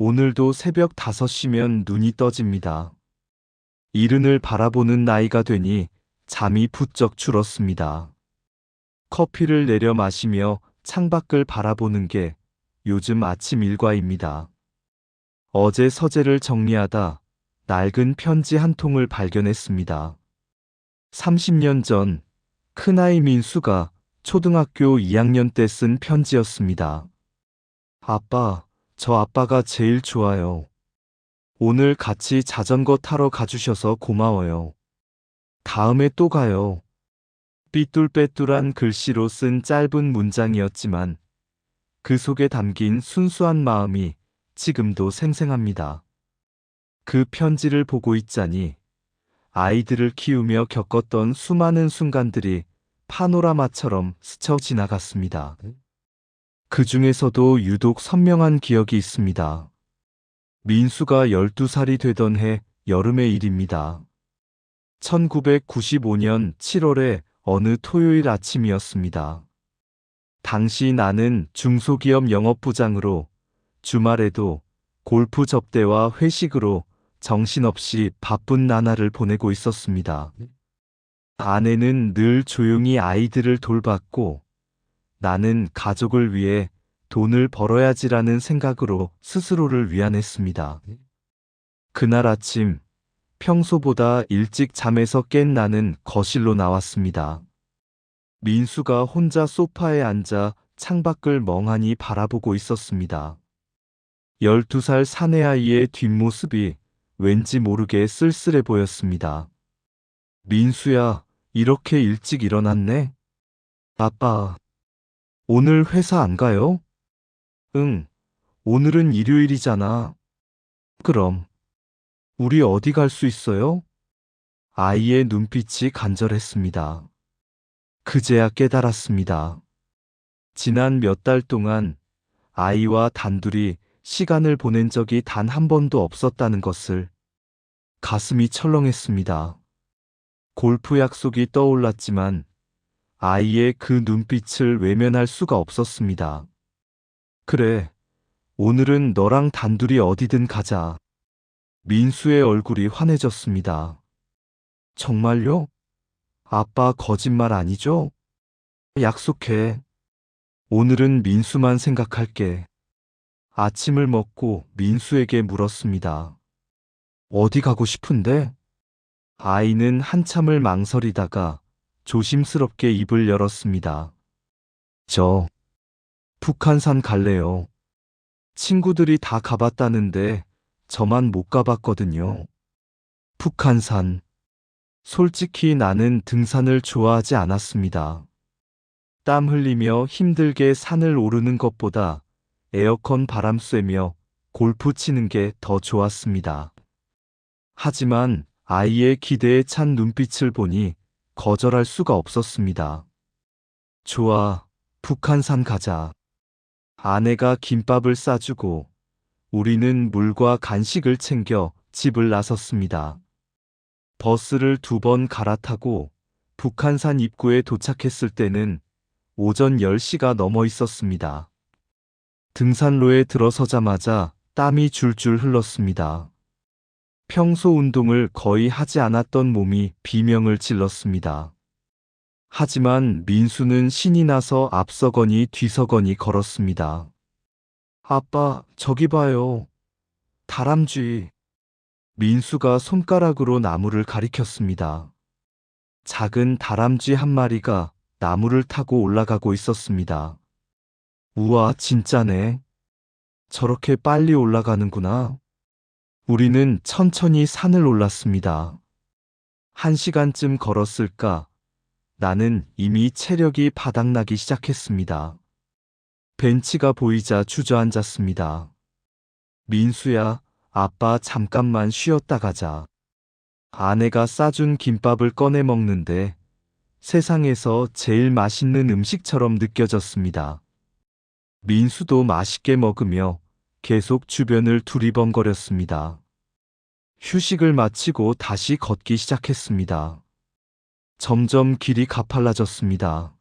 오늘도 새벽 5시면 눈이 떠집니다. 이른을 바라보는 나이가 되니 잠이 부쩍 줄었습니다. 커피를 내려 마시며 창밖을 바라보는 게 요즘 아침 일과입니다. 어제 서재를 정리하다 낡은 편지 한 통을 발견했습니다. 30년 전 큰아이 민수가 초등학교 2학년 때 쓴 편지였습니다. 아빠, 저 아빠가 제일 좋아요. 오늘 같이 자전거 타러 가주셔서 고마워요. 다음에 또 가요. 삐뚤빼뚤한 글씨로 쓴 짧은 문장이었지만 그 속에 담긴 순수한 마음이 지금도 생생합니다. 그 편지를 보고 있자니 아이들을 키우며 겪었던 수많은 순간들이 파노라마처럼 스쳐 지나갔습니다. 그 중에서도 유독 선명한 기억이 있습니다. 민수가 12살이 되던 해 여름의 일입니다. 1995년 7월의 어느 토요일 아침이었습니다. 당시 나는 중소기업 영업부장으로 주말에도 골프 접대와 회식으로 정신없이 바쁜 나날을 보내고 있었습니다. 아내는 늘 조용히 아이들을 돌봤고 나는 가족을 위해 돈을 벌어야지라는 생각으로 스스로를 위안했습니다. 그날 아침 평소보다 일찍 잠에서 깬 나는 거실로 나왔습니다. 민수가 혼자 소파에 앉아 창밖을 멍하니 바라보고 있었습니다. 12살 사내아이의 뒷모습이 왠지 모르게 쓸쓸해 보였습니다. 민수야, 이렇게 일찍 일어났네? 아빠, 오늘 회사 안 가요? 응, 오늘은 일요일이잖아. 그럼, 우리 어디 갈 수 있어요? 아이의 눈빛이 간절했습니다. 그제야 깨달았습니다. 지난 몇 달 동안 아이와 단둘이 시간을 보낸 적이 단 한 번도 없었다는 것을 가슴이 철렁했습니다. 골프 약속이 떠올랐지만 아이의 그 눈빛을 외면할 수가 없었습니다. 그래, 오늘은 너랑 단둘이 어디든 가자. 민수의 얼굴이 환해졌습니다. 정말요? 아빠 거짓말 아니죠? 약속해. 오늘은 민수만 생각할게. 아침을 먹고 민수에게 물었습니다. 어디 가고 싶은데? 아이는 한참을 망설이다가 조심스럽게 입을 열었습니다. 저, 북한산 갈래요. 친구들이 다 가봤다는데 저만 못 가봤거든요. 북한산. 솔직히 나는 등산을 좋아하지 않았습니다. 땀 흘리며 힘들게 산을 오르는 것보다 에어컨 바람 쐬며 골프 치는 게 더 좋았습니다. 하지만 아이의 기대에 찬 눈빛을 보니 거절할 수가 없었습니다. 좋아, 북한산 가자. 아내가 김밥을 싸주고 우리는 물과 간식을 챙겨 집을 나섰습니다. 버스를 두 번 갈아타고 북한산 입구에 도착했을 때는 오전 10시가 넘어 있었습니다. 등산로에 들어서자마자 땀이 줄줄 흘렀습니다. 평소 운동을 거의 하지 않았던 몸이 비명을 질렀습니다. 하지만 민수는 신이 나서 앞서거니 뒤서거니 걸었습니다. 아빠, 저기 봐요. 다람쥐. 민수가 손가락으로 나무를 가리켰습니다. 작은 다람쥐 한 마리가 나무를 타고 올라가고 있었습니다. 우와, 진짜네. 저렇게 빨리 올라가는구나. 우리는 천천히 산을 올랐습니다. 한 시간쯤 걸었을까? 나는 이미 체력이 바닥나기 시작했습니다. 벤치가 보이자 주저앉았습니다. 민수야, 아빠 잠깐만 쉬었다 가자. 아내가 싸준 김밥을 꺼내 먹는데 세상에서 제일 맛있는 음식처럼 느껴졌습니다. 민수도 맛있게 먹으며 계속 주변을 두리번거렸습니다. 휴식을 마치고 다시 걷기 시작했습니다. 점점 길이 가팔라졌습니다.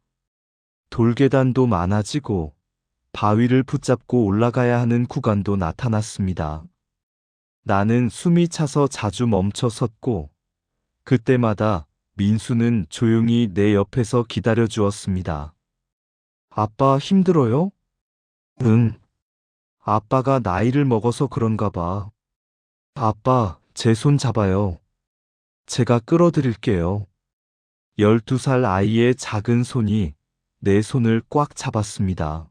돌계단도 많아지고 바위를 붙잡고 올라가야 하는 구간도 나타났습니다. 나는 숨이 차서 자주 멈춰 섰고, 그때마다 민수는 조용히 내 옆에서 기다려 주었습니다. 아빠 힘들어요? 응. 아빠가 나이를 먹어서 그런가 봐. 아빠, 제 손 잡아요. 제가 끌어드릴게요. 12살 아이의 작은 손이 내 손을 꽉 잡았습니다.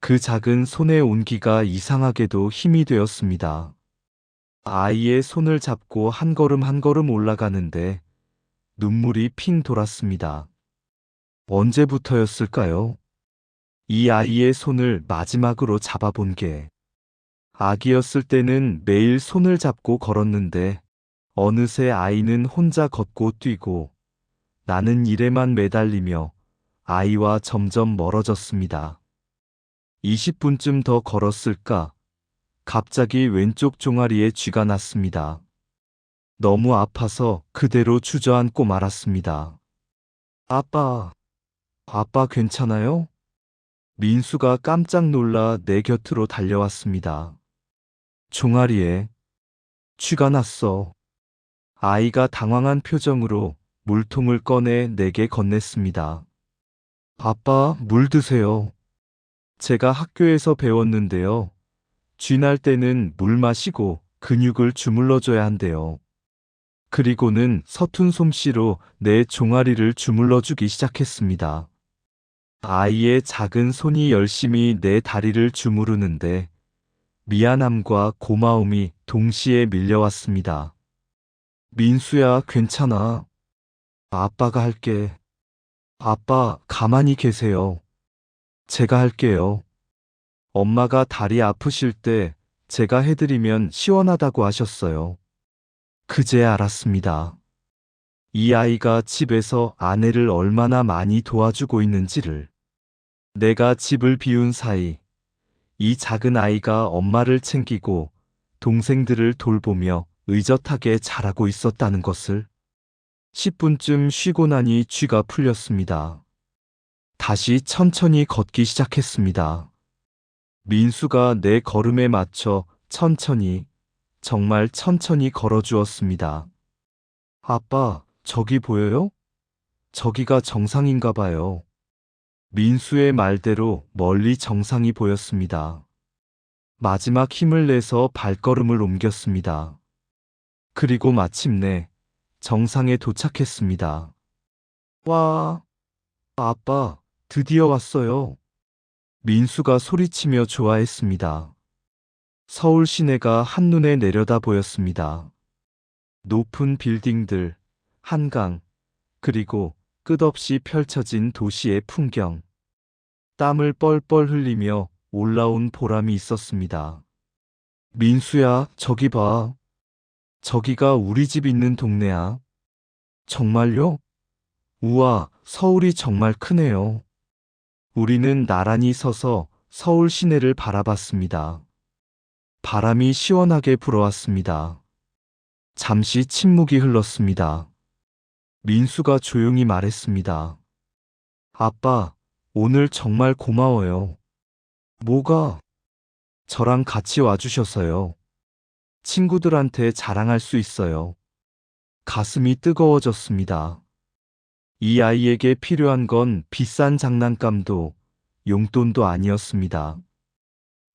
그 작은 손의 온기가 이상하게도 힘이 되었습니다. 아이의 손을 잡고 한 걸음 한 걸음 올라가는데 눈물이 핑 돌았습니다. 언제부터였을까요? 이 아이의 손을 마지막으로 잡아본 게 아기였을 때는 매일 손을 잡고 걸었는데 어느새 아이는 혼자 걷고 뛰고 나는 일에만 매달리며 아이와 점점 멀어졌습니다. 20분쯤 더 걸었을까? 갑자기 왼쪽 종아리에 쥐가 났습니다. 너무 아파서 그대로 주저앉고 말았습니다. 아빠, 아빠 괜찮아요? 민수가 깜짝 놀라 내 곁으로 달려왔습니다. 종아리에 쥐가 났어. 아이가 당황한 표정으로 물통을 꺼내 내게 건넸습니다. 아빠, 물 드세요. 제가 학교에서 배웠는데요. 쥐 날 때는 물 마시고 근육을 주물러줘야 한대요. 그리고는 서툰 솜씨로 내 종아리를 주물러주기 시작했습니다. 아이의 작은 손이 열심히 내 다리를 주무르는데 미안함과 고마움이 동시에 밀려왔습니다. 민수야, 괜찮아. 아빠가 할게. 아빠, 가만히 계세요. 제가 할게요. 엄마가 다리 아프실 때 제가 해드리면 시원하다고 하셨어요. 그제 알았습니다. 이 아이가 집에서 아내를 얼마나 많이 도와주고 있는지를. 내가 집을 비운 사이, 이 작은 아이가 엄마를 챙기고 동생들을 돌보며 의젓하게 자라고 있었다는 것을 10분쯤 쉬고 나니 쥐가 풀렸습니다. 다시 천천히 걷기 시작했습니다. 민수가 내 걸음에 맞춰 천천히, 정말 천천히 걸어주었습니다. 아빠, 저기 보여요? 저기가 정상인가 봐요. 민수의 말대로 멀리 정상이 보였습니다. 마지막 힘을 내서 발걸음을 옮겼습니다. 그리고 마침내 정상에 도착했습니다. 와, 아빠, 드디어 왔어요. 민수가 소리치며 좋아했습니다. 서울 시내가 한눈에 내려다 보였습니다. 높은 빌딩들, 한강, 그리고 끝없이 펼쳐진 도시의 풍경. 땀을 뻘뻘 흘리며 올라온 보람이 있었습니다. 민수야, 저기 봐. 저기가 우리 집 있는 동네야. 정말요? 우와, 서울이 정말 크네요. 우리는 나란히 서서 서울 시내를 바라봤습니다. 바람이 시원하게 불어왔습니다. 잠시 침묵이 흘렀습니다. 민수가 조용히 말했습니다. 아빠, 오늘 정말 고마워요. 뭐가? 저랑 같이 와주셔서요. 친구들한테 자랑할 수 있어요. 가슴이 뜨거워졌습니다. 이 아이에게 필요한 건 비싼 장난감도 용돈도 아니었습니다.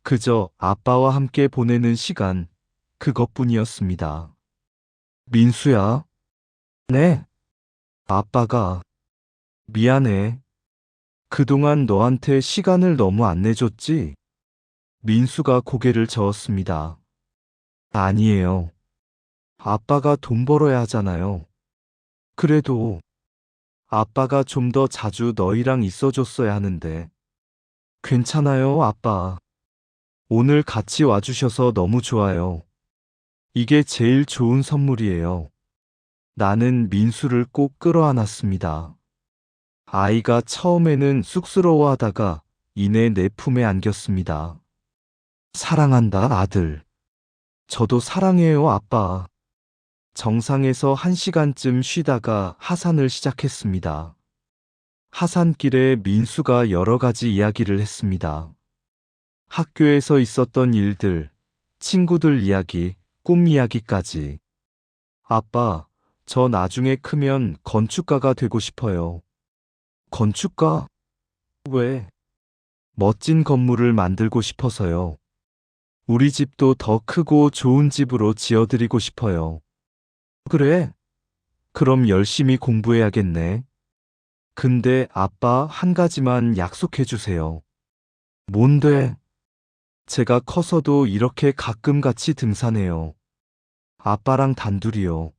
그저 아빠와 함께 보내는 시간, 그것뿐이었습니다. 민수야. 네. 아빠가. 미안해. 그동안 너한테 시간을 너무 안 내줬지? 민수가 고개를 저었습니다. 아니에요. 아빠가 돈 벌어야 하잖아요. 그래도 아빠가 좀 더 자주 너희랑 있어줬어야 하는데. 괜찮아요, 아빠. 오늘 같이 와주셔서 너무 좋아요. 이게 제일 좋은 선물이에요. 나는 민수를 꼭 끌어안았습니다. 아이가 처음에는 쑥스러워하다가 이내 내 품에 안겼습니다. 사랑한다, 아들. 저도 사랑해요, 아빠. 정상에서 한 시간쯤 쉬다가 하산을 시작했습니다. 하산길에 민수가 여러 가지 이야기를 했습니다. 학교에서 있었던 일들, 친구들 이야기, 꿈 이야기까지. 아빠, 저 나중에 크면 건축가가 되고 싶어요. 건축가? 왜? 멋진 건물을 만들고 싶어서요. 우리 집도 더 크고 좋은 집으로 지어드리고 싶어요. 그래? 그럼 열심히 공부해야겠네. 근데 아빠 한 가지만 약속해 주세요. 뭔데? 제가 커서도 이렇게 가끔 같이 등산해요. 아빠랑 단둘이요.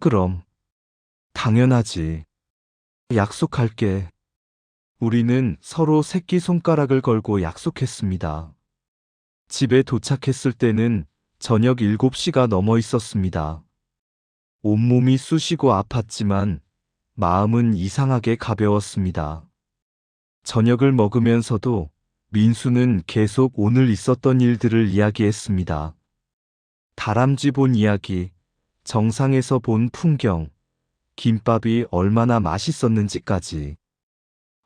그럼. 당연하지. 약속할게. 우리는 서로 새끼 손가락을 걸고 약속했습니다. 집에 도착했을 때는 저녁 7시가 넘어 있었습니다. 온몸이 쑤시고 아팠지만 마음은 이상하게 가벼웠습니다. 저녁을 먹으면서도 민수는 계속 오늘 있었던 일들을 이야기했습니다. 다람쥐 본 이야기, 정상에서 본 풍경, 김밥이 얼마나 맛있었는지까지.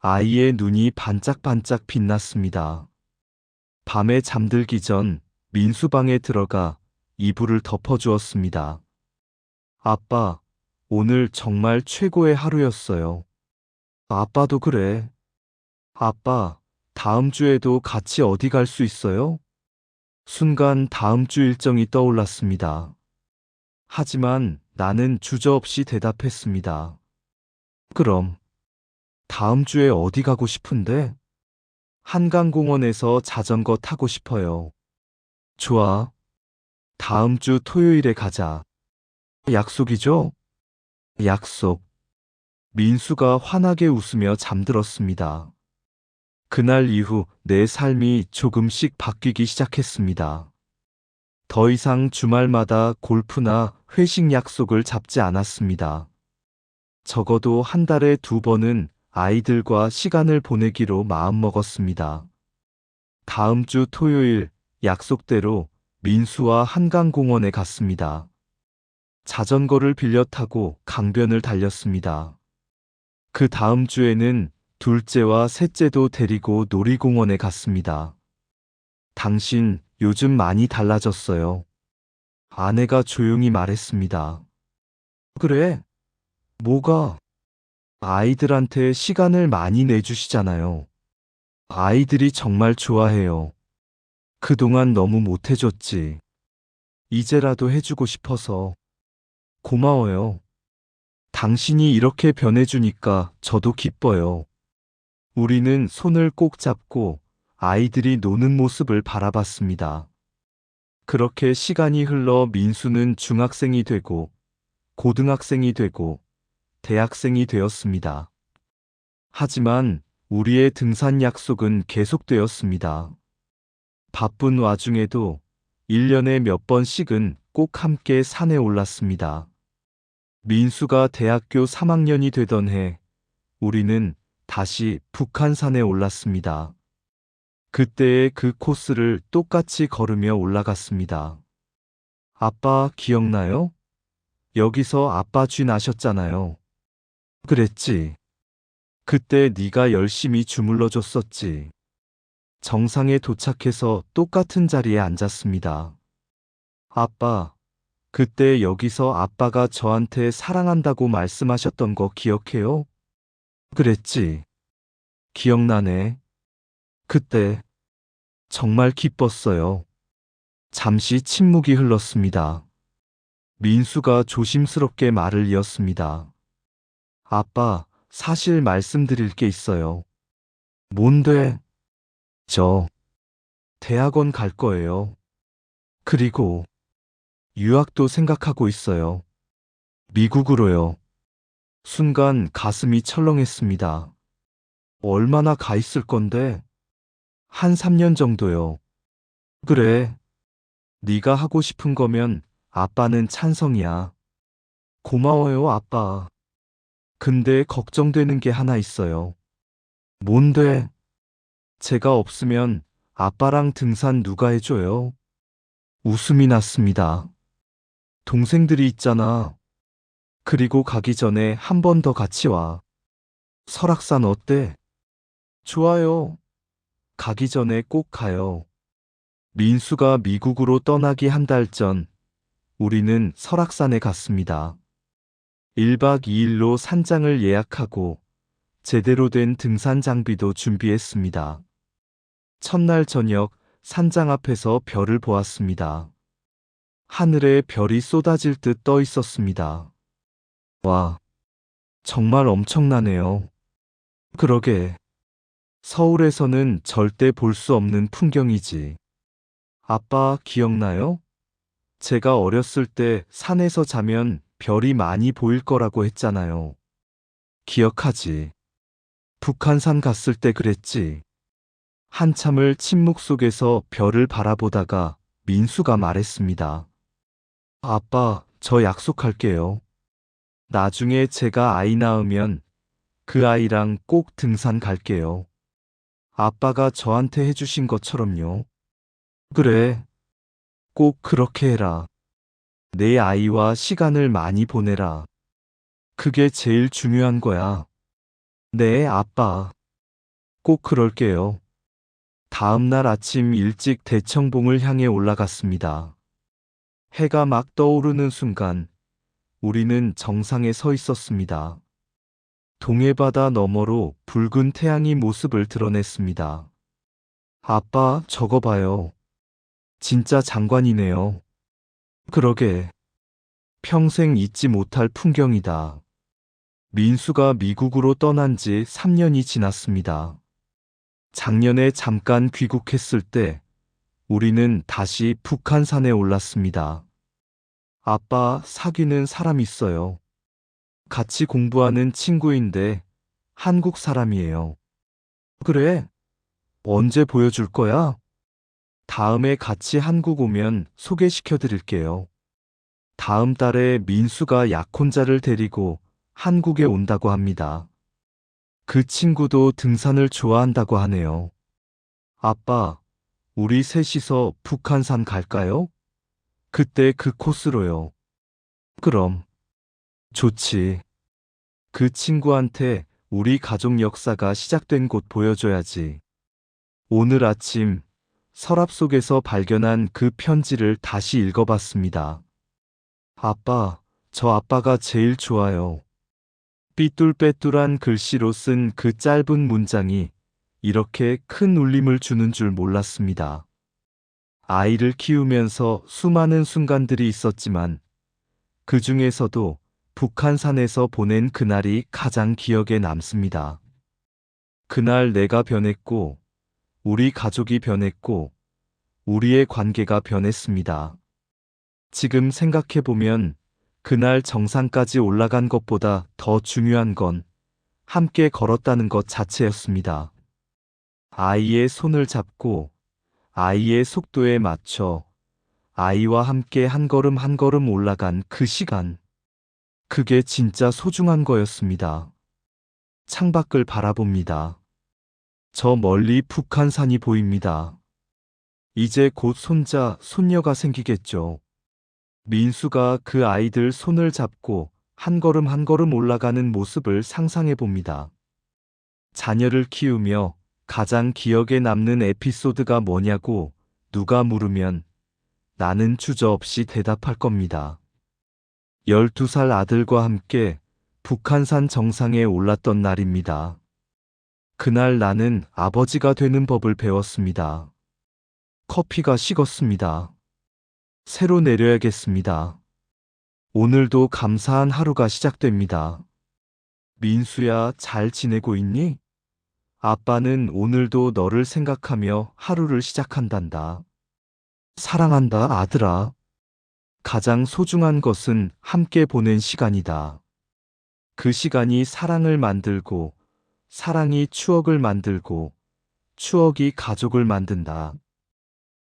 아이의 눈이 반짝반짝 빛났습니다. 밤에 잠들기 전 민수방에 들어가 이불을 덮어주었습니다. 아빠, 오늘 정말 최고의 하루였어요. 아빠도 그래. 아빠, 다음 주에도 같이 어디 갈 수 있어요? 순간 다음 주 일정이 떠올랐습니다. 하지만 나는 주저없이 대답했습니다. 그럼, 다음 주에 어디 가고 싶은데? 한강공원에서 자전거 타고 싶어요. 좋아. 다음 주 토요일에 가자. 약속이죠? 약속. 민수가 환하게 웃으며 잠들었습니다. 그날 이후 내 삶이 조금씩 바뀌기 시작했습니다. 더 이상 주말마다 골프나 회식 약속을 잡지 않았습니다. 적어도 한 달에 두 번은 아이들과 시간을 보내기로 마음먹었습니다. 다음 주 토요일 약속대로 민수와 한강공원에 갔습니다. 자전거를 빌려 타고 강변을 달렸습니다. 그 다음 주에는 둘째와 셋째도 데리고 놀이공원에 갔습니다. 당신 요즘 많이 달라졌어요. 아내가 조용히 말했습니다. 그래? 뭐가? 아이들한테 시간을 많이 내주시잖아요. 아이들이 정말 좋아해요. 그동안 너무 못해줬지. 이제라도 해주고 싶어서. 고마워요. 당신이 이렇게 변해주니까 저도 기뻐요. 우리는 손을 꼭 잡고 아이들이 노는 모습을 바라봤습니다. 그렇게 시간이 흘러 민수는 중학생이 되고 고등학생이 되고 대학생이 되었습니다. 하지만 우리의 등산 약속은 계속되었습니다. 바쁜 와중에도 1년에 몇 번씩은 꼭 함께 산에 올랐습니다. 민수가 대학교 3학년이 되던 해, 우리는 다시 북한산에 올랐습니다. 그때의 그 코스를 똑같이 걸으며 올라갔습니다. 아빠 기억나요? 여기서 아빠 쥐 나셨잖아요. 그랬지. 그때 네가 열심히 주물러 줬었지. 정상에 도착해서 똑같은 자리에 앉았습니다. 아빠, 그때 여기서 아빠가 저한테 사랑한다고 말씀하셨던 거 기억해요? 그랬지. 기억나네. 그때 정말 기뻤어요. 잠시 침묵이 흘렀습니다. 민수가 조심스럽게 말을 이었습니다. 아빠, 사실 말씀드릴 게 있어요. 뭔데? 저 대학원 갈 거예요. 그리고 유학도 생각하고 있어요. 미국으로요. 순간 가슴이 철렁했습니다. 얼마나 가 있을 건데? 한 3년 정도요. 그래. 네가 하고 싶은 거면 아빠는 찬성이야. 고마워요, 아빠. 근데 걱정되는 게 하나 있어요. 뭔데? 제가 없으면 아빠랑 등산 누가 해줘요? 웃음이 났습니다. 동생들이 있잖아. 그리고 가기 전에 한 번 더 같이 와. 설악산 어때? 좋아요. 가기 전에 꼭 가요. 민수가 미국으로 떠나기 한 달 전, 우리는 설악산에 갔습니다. 1박 2일로 산장을 예약하고 제대로 된 등산 장비도 준비했습니다. 첫날 저녁 산장 앞에서 별을 보았습니다. 하늘에 별이 쏟아질 듯 떠 있었습니다. 와, 정말 엄청나네요. 그러게. 서울에서는 절대 볼 수 없는 풍경이지. 아빠 기억나요? 제가 어렸을 때 산에서 자면 별이 많이 보일 거라고 했잖아요. 기억하지. 북한산 갔을 때 그랬지. 한참을 침묵 속에서 별을 바라보다가 민수가 말했습니다. 아빠, 저 약속할게요. 나중에 제가 아이 낳으면 그 아이랑 꼭 등산 갈게요. 아빠가 저한테 해주신 것처럼요. 그래. 꼭 그렇게 해라. 내 아이와 시간을 많이 보내라. 그게 제일 중요한 거야. 네, 아빠. 꼭 그럴게요. 다음 날 아침 일찍 대청봉을 향해 올라갔습니다. 해가 막 떠오르는 순간 우리는 정상에 서 있었습니다. 동해바다 너머로 붉은 태양이 모습을 드러냈습니다. 아빠, 저거 봐요. 진짜 장관이네요. 그러게. 평생 잊지 못할 풍경이다. 민수가 미국으로 떠난 지 3년이 지났습니다. 작년에 잠깐 귀국했을 때 우리는 다시 북한산에 올랐습니다. 아빠 사귀는 사람 있어요. 같이 공부하는 친구인데 한국 사람이에요. 그래? 언제 보여줄 거야? 다음에 같이 한국 오면 소개시켜 드릴게요. 다음 달에 민수가 약혼자를 데리고 한국에 온다고 합니다. 그 친구도 등산을 좋아한다고 하네요. 아빠, 우리 셋이서 북한산 갈까요? 그때 그 코스로요. 그럼. 좋지. 그 친구한테 우리 가족 역사가 시작된 곳 보여줘야지. 오늘 아침 서랍 속에서 발견한 그 편지를 다시 읽어봤습니다. 아빠, 저 아빠가 제일 좋아요. 삐뚤빼뚤한 글씨로 쓴 그 짧은 문장이 이렇게 큰 울림을 주는 줄 몰랐습니다. 아이를 키우면서 수많은 순간들이 있었지만 그 중에서도 북한산에서 보낸 그날이 가장 기억에 남습니다. 그날 내가 변했고, 우리 가족이 변했고, 우리의 관계가 변했습니다. 지금 생각해보면 그날 정상까지 올라간 것보다 더 중요한 건 함께 걸었다는 것 자체였습니다. 아이의 손을 잡고 아이의 속도에 맞춰 아이와 함께 한 걸음 한 걸음 올라간 그 시간. 그게 진짜 소중한 거였습니다. 창밖을 바라봅니다. 저 멀리 북한산이 보입니다. 이제 곧 손자, 손녀가 생기겠죠. 민수가 그 아이들 손을 잡고 한 걸음 한 걸음 올라가는 모습을 상상해 봅니다. 자녀를 키우며 가장 기억에 남는 에피소드가 뭐냐고 누가 물으면 나는 주저없이 대답할 겁니다. 12살 아들과 함께 북한산 정상에 올랐던 날입니다. 그날 나는 아버지가 되는 법을 배웠습니다. 커피가 식었습니다. 새로 내려야겠습니다. 오늘도 감사한 하루가 시작됩니다. 민수야, 잘 지내고 있니? 아빠는 오늘도 너를 생각하며 하루를 시작한단다. 사랑한다, 아들아. 가장 소중한 것은 함께 보낸 시간이다. 그 시간이 사랑을 만들고, 사랑이 추억을 만들고, 추억이 가족을 만든다.